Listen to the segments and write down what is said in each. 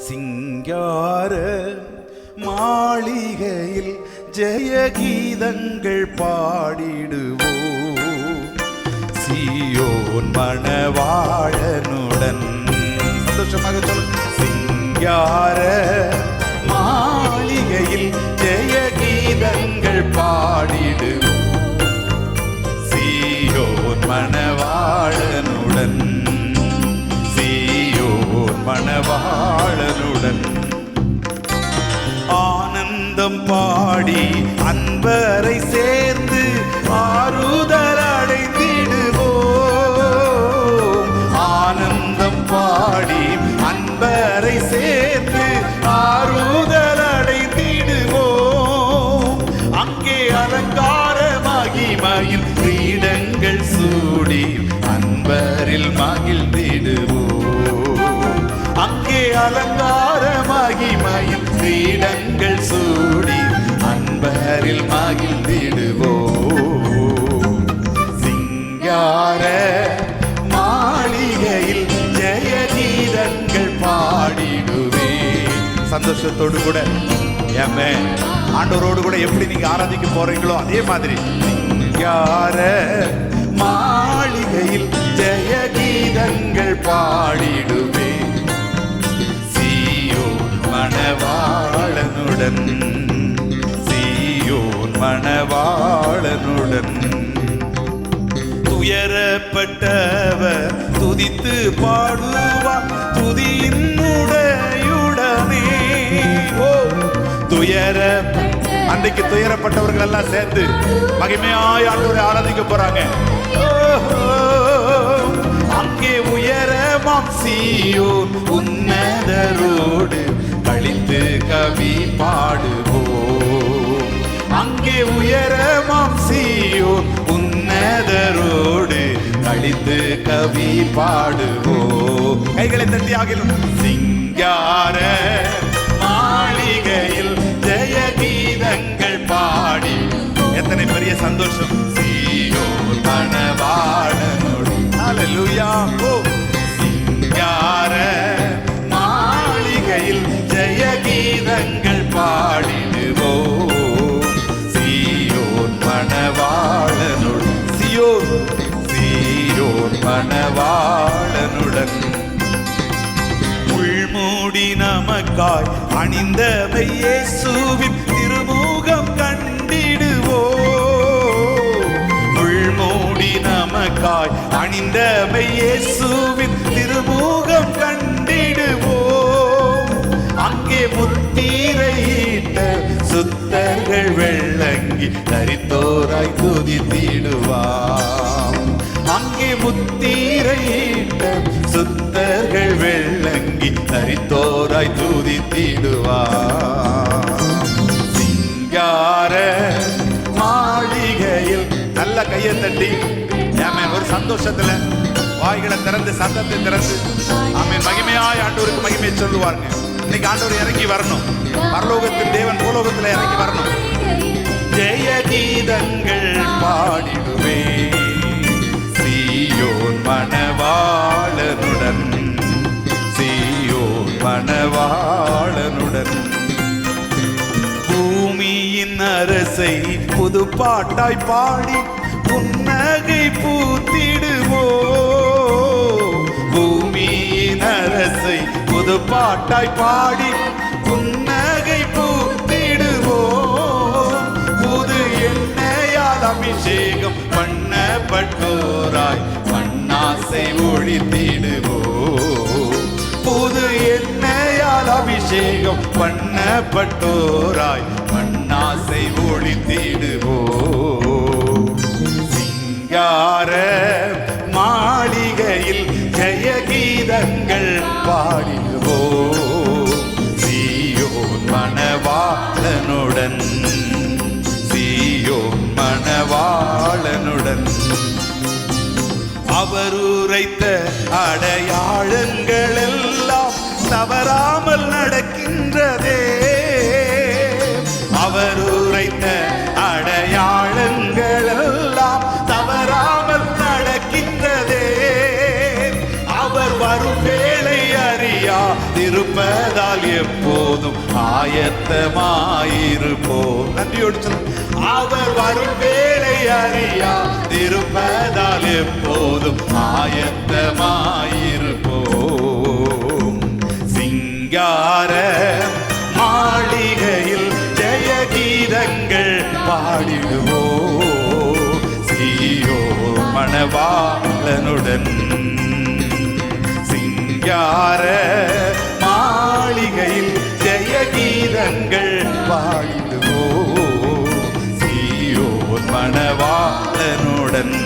சிங்கார மாளிகையில் ஜெயகீதங்கள் பாடிடுவோம் சியோன் மணவாழனுடன் சந்தோஷமாக சொல் சிங்கார மாளிகையில் ஜெயகீதங்கள் பாடிடுவோம் சியோன் மணவாழனுடன் மணவாளனுடன் ஆனந்தம் பாடி அன்பரை சேர்ந்து ஆறுதல் அடைந்திடுவோம். ஆனந்தம் பாடி அன்பரை சேர்ந்து ஆறுதல் அடைந்திடுவோம். அங்கே அலங்கார மகிமையில் கிரீடங்கள் சூடி அன்பரில் மகிழ் அன்பரில் மகிழ்ந்திடுவோம் சிங்கார மாளிகையில் ஜெயகீதங்கள் பாடிடுவே. சந்தோஷத்தோடு கூட ஏமே ஆண்டவரோடு கூட எப்படி நீங்க ஆராதிக்க போறீங்களோ அதே மாதிரி. சிங்கார மாளிகையில் ஜெயகீதங்கள் பாடிடுவே. சீயோ மணவாளனுடன் மணவாளனுடன். துயரப்பட்டவர் துதித்து பாடுவார் துதியின்னுடையுடனே ஓ துயர அன்றைக்கு துயரப்பட்டவர்கள் எல்லாம் சேர்ந்து மகிமையாய் ஆண்டவரை ஆராதிக்க போறாங்க. அங்கே உயரமாம் சீயோன் உன்னதரோடு கழித்து கவி பாடு அங்கே உயரமாம் சீயோன் உன்னதரோடு கழித்து கவி பாடுவோ. கைகளை தட்டி ஆகிலும் சிங்கார மாளிகையில் ஜெய கீதங்கள் பாடி. எத்தனை பெரிய சந்தோஷம். சீயோ மணவாளனோடு ஹalleluya ஓ சிங்கார மாளிகையில் ஜெய கீதங்கள் பாடி. முள்மூடி நமக்காய் அணிந்தவை இயேசுவின் திருமுகம் கண்டிடுவோ. முள்மூடி நமக்காய் அணிந்தவை இயேசுவின் திருமுகம் கண்டிடுவோ. அங்கே முத்தீரையிட்ட சுத்தர்கள் வெள்ளங்கி தரித்தோராய் துதித்திடுவாம் அங்கே முத்தீரையிட்ட சுத்தர்கள் வெள்ளங்கி தரித்தோராய் துதித்திடுவாம் சிங்கார மாளிகையில் நல்ல கையை தட்டி ஏமே ஒரு சந்தோஷத்துல வாய்களை திறந்து சத்தத்தை திறந்து ஆமே மகிமையாய் ஆண்டோருக்கு மகிமை சொல்லுவாருங்க. இன்னைக்கு ஆண்டோர் இறங்கி வரணும். பரலோகத்தில் தேவன் பூலோகத்தில் இறங்கி வரணும். ஜெய கீதங்கள் பாடி பூமியின் அரசை புது பாட்டாய் பாடி புன்னகை பூத்திடுவோ. பூமியின் அரசை புது பாட்டாய் பாடி புன்னகை பூத்திடுவோ. புது எண்ணெயால் அபிஷேகம் பண்ணப்பட்டோராய் மண்ணாசை ஒழித்திடுவோ. புது எண்ணெய் பாலாபிஷேகம் பண்ணப்பட்டோராய் மண்ணாசை ஒழித்திடுவோ சிங்கார மாளிகையில் ஜெயகீதங்கள் பாடிடுவோ. சீயோன் மணவாளனுடன் சீயோன் மணவாளனுடன். அவர் உரைத்த அடையாளங்கள் எல்லாம் தவறாமல் நடக்கின்றதே. அவர் உரைத்த அடையாளங்கள் எல்லாம் தவறாமல் நடக்கின்றதே. அவர் வரும் வேலை அறியா இருப்பதால் எப்போதும் ஆயத்தமாயிருப்போம் நன்றியோடு அவர் வரும் வேலை அறியா இருப்பதால் எப்போதும் ஆயத்தமாயிருப்போம் சிங்கார மாளிகையில் ஜெய கீதங்கள் பாடிடுவோ. சீயோ மணவாளனுடன் சிங்கார மாளிகையில் ஜெய கீதங்கள் பாடிடுவோ. சீயோ மணவாளனுடன்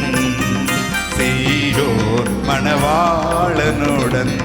சீயோன் மணவாளனுடன்